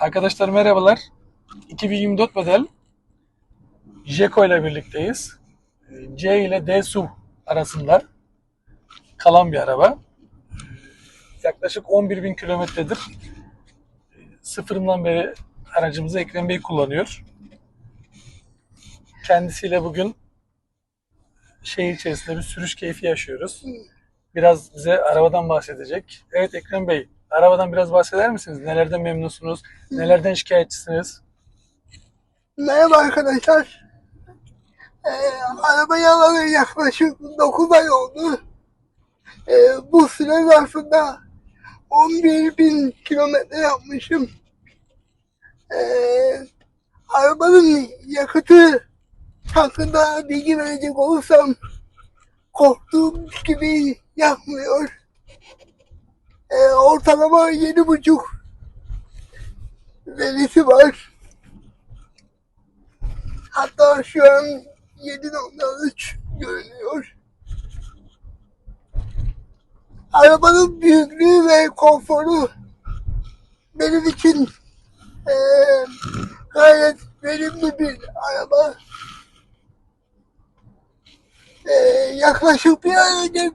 Arkadaşlar merhabalar. 2024 model Jeko ile birlikteyiz. C ile D SUV arasında kalan bir araba. Yaklaşık 11 bin kilometredir sıfırından beri aracımızı Ekrem Bey kullanıyor. Kendisiyle bugün şehir içerisinde bir sürüş keyfi yaşıyoruz. Biraz bize arabadan bahsedecek. Evet Ekrem Bey, arabadan biraz bahseder misiniz? Nelerden memnunsunuz? Nelerden şikayetçisiniz? Merhaba arkadaşlar. Ee, arabayı alalı yaklaşık 9 ay oldu. Ee, bu süre zarfında 11 bin kilometre yapmışım. Ee, arabanın yakıtı hakkında bilgi verecek olursam korktuğum gibi yapmıyor. Ee, ortalama 7,5 verisi var. Hatta şu an 7.3 görünüyor. Arabanın büyüklüğü ve konforu benim için eee, gayet verimli bir araba. Eee, yaklaşık bir ay önce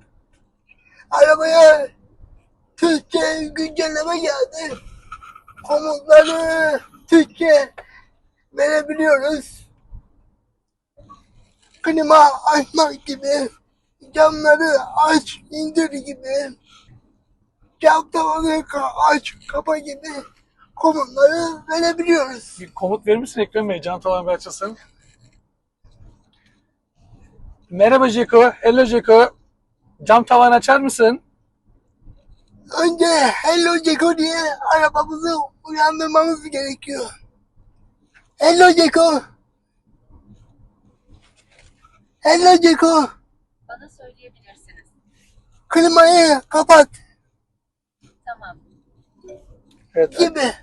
arabaya Türkçe güncelleme geldi. Komutları Türkçe verebiliyoruz. Klima açmak gibi, camları aç indir gibi, cam tavanı aç kapa gibi komutları verebiliyoruz. Bir komut verir misin Ekrem Bey? Can tavan bir açılsın. Merhaba Jeko. Hello Jeko. Cam tavan açar mısın? Önce Hello Ceko diye arabamızı uyandırmamız gerekiyor. Hello Ceko. Hello Ceko. Bana söyleyebilirsiniz. Klimayı kapat Tamam. Evet. gibi.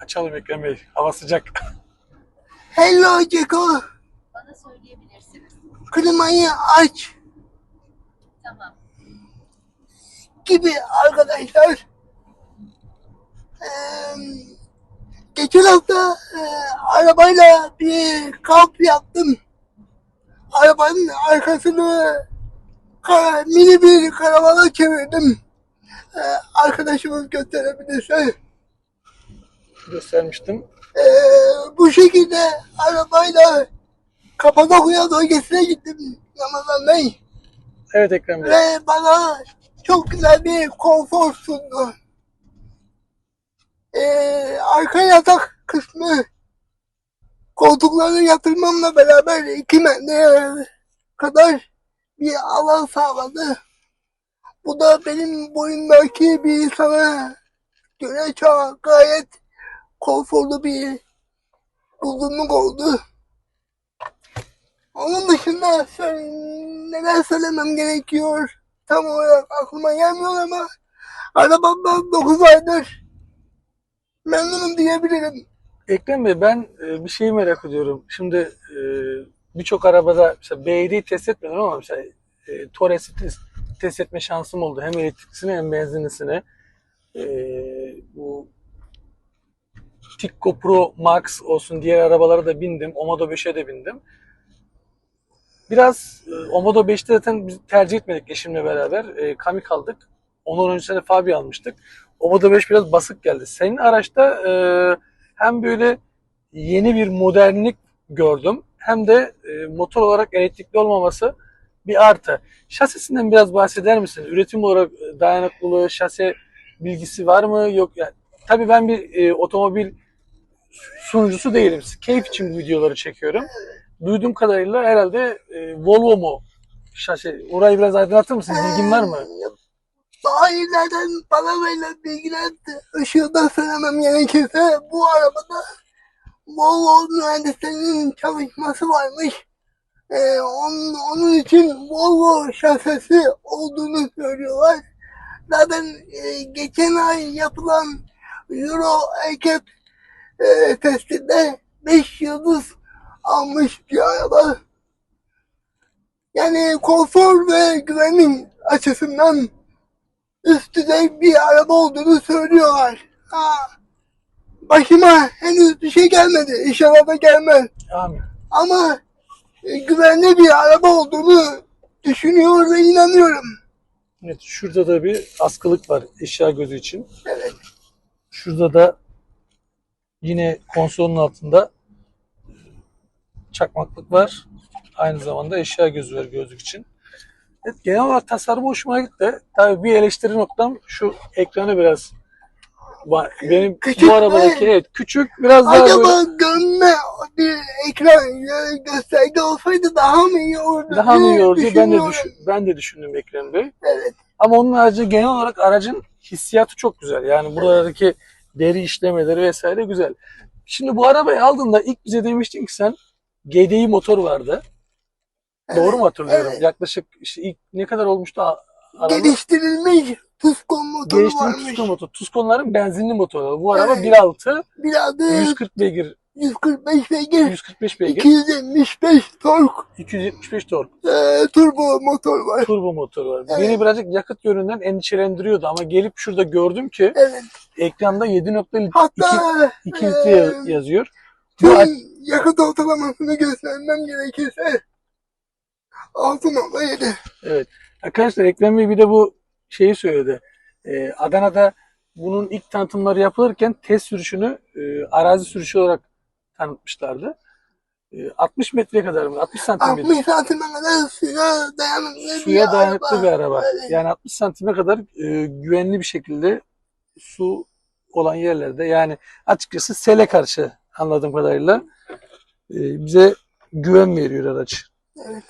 Açalım Ekrem Bey. Hava sıcak. Hello Ceko. Bana söyleyebilirsiniz. Klimayı aç. Tamam. Gibi arkadaşlar. Eee, geçen hafta eee, arabayla bir kamp yaptım. Arabanın arkasını kara, mini bir karavana çevirdim. Eee, arkadaşımız gösterebilirse. Göstermiştim. Eee, bu şekilde arabayla Kapadokya bölgesine gittim Ramazan Bey. Evet Ekrem Bey. ve bana çok güzel bir konfor sundu. Ee, arka yatak kısmı koltukları yatırmamla beraber iki metreye kadar bir alan sağladı. Bu da benim boyumdaki bir insana göre çok gayet konforlu bir uzunluk oldu. Onun dışında söyle, neler söylemem gerekiyor tam olarak aklıma gelmiyor ama arabamdan 9 aydır memnunum diyebilirim. Ekrem Bey ben e, bir şeyi merak ediyorum. Şimdi e, birçok arabada mesela BYD'yi test etmedim ama mesela e, Torres'i test, test etme şansım oldu. Hem elektriklisini hem benzinlisini. Bu Tikko Pro Max olsun diğer arabalara da bindim. Omodo 5'e de bindim. Biraz e, Omodo 5'te zaten biz tercih etmedik eşimle beraber. E, Kami kaldık. Ondan öncesinde Fabia almıştık. Omodo 5 biraz basık geldi. Senin araçta e, hem böyle yeni bir modernlik gördüm hem de e, motor olarak elektrikli olmaması bir artı. Şasisinden biraz bahseder misin? Üretim olarak e, dayanıklılığı, şase bilgisi var mı? Yok yani. Tabii ben bir e, otomobil sunucusu değilim. Keyif için bu videoları çekiyorum. Duyduğum kadarıyla herhalde e, Volvo mu şase? Orayı biraz aydınlatır mısın? Bilgin var mı? Daha ileriden bana verilen bilgiler ışığında söylemem gerekirse bu arabada Volvo mühendislerinin çalışması varmış. Ee, onun, onun için Volvo şasisi olduğunu söylüyorlar. Zaten e, geçen ay yapılan Euro NCAP e, testinde 5 yıldız almış bir araba. Yani konfor ve güvenlik açısından üst düzey bir araba olduğunu söylüyorlar. Ha, başıma henüz bir şey gelmedi. İnşallah da gelmez. Amin. Ama e, güvenli bir araba olduğunu düşünüyor ve inanıyorum. Evet, şurada da bir askılık var eşya gözü için. Evet. Şurada da yine konsolun altında çakmaklık var. Aynı zamanda eşya gözü var gözlük için. Evet, genel olarak tasarım hoşuma gitti. Tabii bir eleştiri noktam şu ekranı biraz. Benim Küçük bu arabadaki mü? evet küçük biraz daha Acaba böyle görme bir ekran e, gösterge olsaydı daha mı iyi olurdu? daha mı iyi olurdu ben de düşün, ben de düşündüm Ekrem Bey. Evet. Ama onun harici genel olarak aracın hissiyatı çok güzel. Yani buradaki deri işlemeleri vesaire güzel. Şimdi bu arabayı aldığında ilk bize demiştin ki sen GDI motor vardı. Doğru mu hatırlıyorum? evet. Yaklaşık işte ilk ne kadar olmuştu araba? Geliştirilmiş Tuskon motoru Geliştirilmiş varmış. Tucson motor. Tucson'ların benzinli motoru. Bu araba Evet. 1.6, Biraz da 140 beygir, 145 beygir, 145 beygir, 275 tork 275 tork e, turbo motor var. turbo motor var. Evet. Beni birazcık yakıt yönünden endişelendiriyordu ama gelip şurada gördüm ki Evet. ekranda 7.2 Hatta 2 litre Ee, yazıyor. Bu yakıt ortalamasını göstermem gerekirse 6.7. evet. Arkadaşlar Ekrem Bey bir de bu şeyi söyledi. Ee, Adana'da bunun ilk tanıtımları yapılırken test sürüşünü e, arazi sürüşü olarak tanıtmışlardı. E, 60 metreye kadar mı? 60 santimetre. 60 santime kadar suya dayanıklı Suya bir dayanıklı araba. bir araba. Evet. Yani 60 santime kadar e, güvenli bir şekilde su olan yerlerde yani açıkçası sele karşı anladığım kadarıyla e, bize güven veriyor araç. Evet.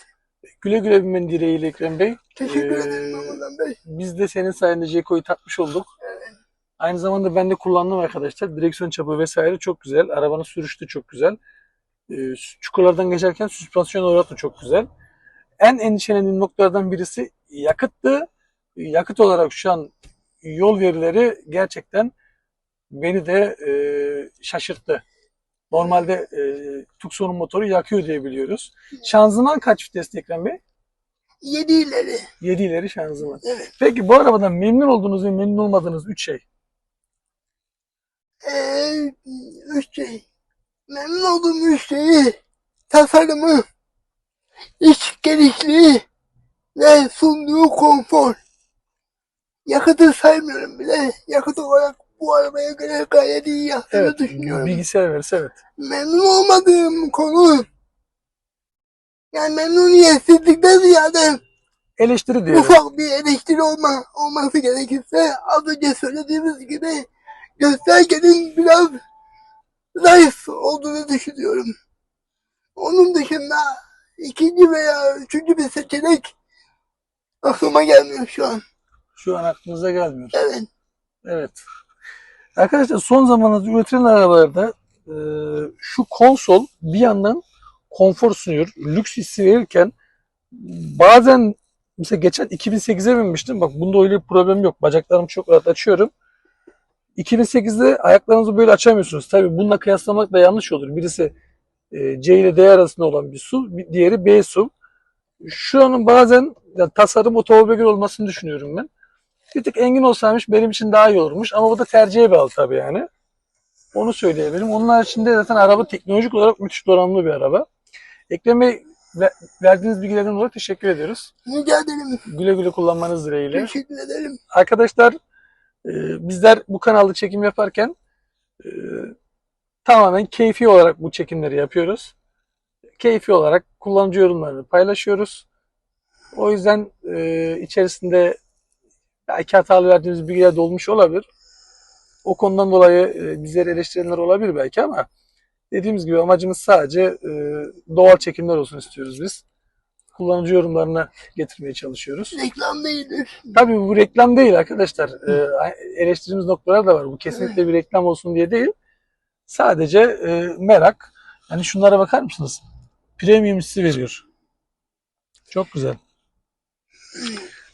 Güle güle binmen dileğiyle Ekrem Bey. Teşekkür Ee, ederim Ramazan Bey. Biz de senin sayende Jeko'yu tatmış olduk. Aynı zamanda ben de kullandım arkadaşlar. Direksiyon çapı vesaire çok güzel. Arabanın sürüşü de çok güzel. Ee, çukurlardan geçerken süspansiyon olarak da çok güzel. En endişelendiğim noktalardan birisi yakıttı. Yakıt olarak şu an yol verileri gerçekten beni de e, şaşırttı. Normalde e, Tucson'un motoru yakıyor diye biliyoruz. Şanzıman kaç vitesli Ekrem Bey? 7 ileri. 7 ileri şanzıman. Evet. Peki bu arabadan memnun olduğunuz ve memnun olmadığınız 3 şey. Ee, üç şey. Memnun olduğum üç şeyi tasarımı, iç genişliği ve sunduğu konfor. Yakıtı saymıyorum bile. Yakıt olarak bu arabaya göre gayet iyi yaptığını Evet, düşünüyorum. bilgisayar verisi evet. Memnun olmadığım konu yani memnuniyetsizlikten ziyade Eleştiri diyelim. ufak bir eleştiri olma, olması gerekirse az önce söylediğimiz gibi göstergenin biraz zayıf olduğunu düşünüyorum. Onun dışında ikinci veya üçüncü bir seçenek aklıma gelmiyor şu an. Şu an aklınıza gelmiyor. Evet. Evet. Arkadaşlar son zamanlarda üretilen arabalarda e, şu konsol bir yandan konfor sunuyor. Lüks hissi verirken bazen mesela geçen 2008'e binmiştim. Bak bunda öyle bir problem yok. Bacaklarımı çok rahat açıyorum. 2008'de ayaklarınızı böyle açamıyorsunuz. Tabii bununla kıyaslamak da yanlış olur. Birisi e, C ile D arasında olan bir su, bir diğeri B su. Şu anın bazen yani tasarım otomobile göre olmasını düşünüyorum ben. Bir tık engin olsaymış benim için daha iyi olurmuş ama bu da tercihe bağlı tabii yani. Onu söyleyebilirim. Onun haricinde zaten araba teknolojik olarak müthiş donanımlı bir araba. Ekrem Bey ve- verdiğiniz bilgilerden dolayı teşekkür ediyoruz. Rica ederim. Güle güle kullanmanız dileğiyle. Teşekkür ederim. Arkadaşlar e, bizler bu kanalda çekim yaparken e, tamamen keyfi olarak bu çekimleri yapıyoruz. Keyfi olarak kullanıcı yorumlarını paylaşıyoruz. O yüzden e, içerisinde belki hatalı verdiğimiz bilgiler de olmuş olabilir. O konudan dolayı e, bizleri eleştirenler olabilir belki ama dediğimiz gibi amacımız sadece e, doğal çekimler olsun istiyoruz biz. Kullanıcı yorumlarını getirmeye çalışıyoruz. Reklam değildir. Tabii bu reklam değil arkadaşlar. Ee, eleştirdiğimiz noktalar da var. Bu kesinlikle bir reklam olsun diye değil. Sadece e, merak. Hani şunlara bakar mısınız? Premium hissi veriyor. Çok güzel.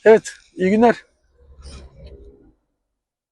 Evet, iyi günler.